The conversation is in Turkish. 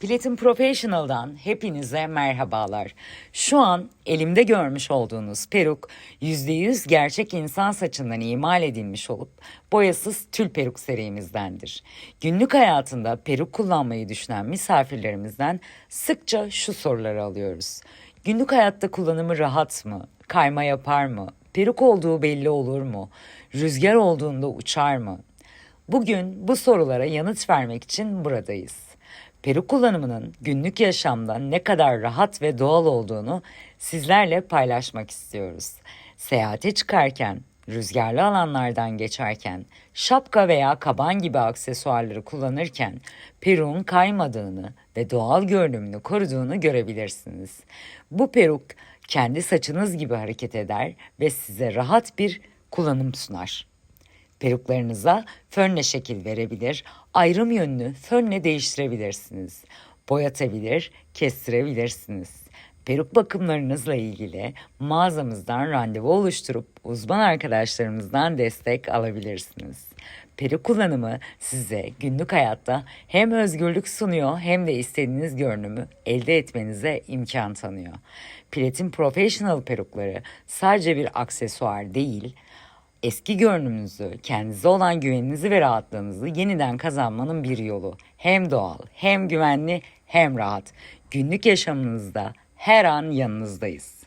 Platin Professional'dan hepinize merhabalar. Şu an elimde görmüş olduğunuz peruk %100 gerçek insan saçından imal edilmiş olup boyasız tül peruk serimizdendir. Günlük hayatında peruk kullanmayı düşünen misafirlerimizden sıkça şu soruları alıyoruz. Günlük hayatta kullanımı rahat mı? Kayma yapar mı? Peruk olduğu belli olur mu? Rüzgar olduğunda uçar mı? Bugün bu sorulara yanıt vermek için buradayız. Peruk kullanımının günlük yaşamda ne kadar rahat ve doğal olduğunu sizlerle paylaşmak istiyoruz. Seyahate çıkarken, rüzgarlı alanlardan geçerken, şapka veya kaban gibi aksesuarları kullanırken peruğun kaymadığını ve doğal görünümünü koruduğunu görebilirsiniz. Bu peruk kendi saçınız gibi hareket eder ve size rahat bir kullanım sunar. Peruklarınıza fönle şekil verebilir, ayrım yönünü fönle değiştirebilirsiniz. Boyatabilir, kestirebilirsiniz. Peruk bakımlarınızla ilgili mağazamızdan randevu oluşturup uzman arkadaşlarımızdan destek alabilirsiniz. Peruk kullanımı size günlük hayatta hem özgürlük sunuyor hem de istediğiniz görünümü elde etmenize imkan tanıyor. Platin Professional perukları sadece bir aksesuar değil, Eski görünümünüzü, kendinize olan güveninizi ve rahatlığınızı yeniden kazanmanın bir yolu. Hem doğal, hem güvenli, hem rahat. Günlük yaşamınızda her an yanınızdayız.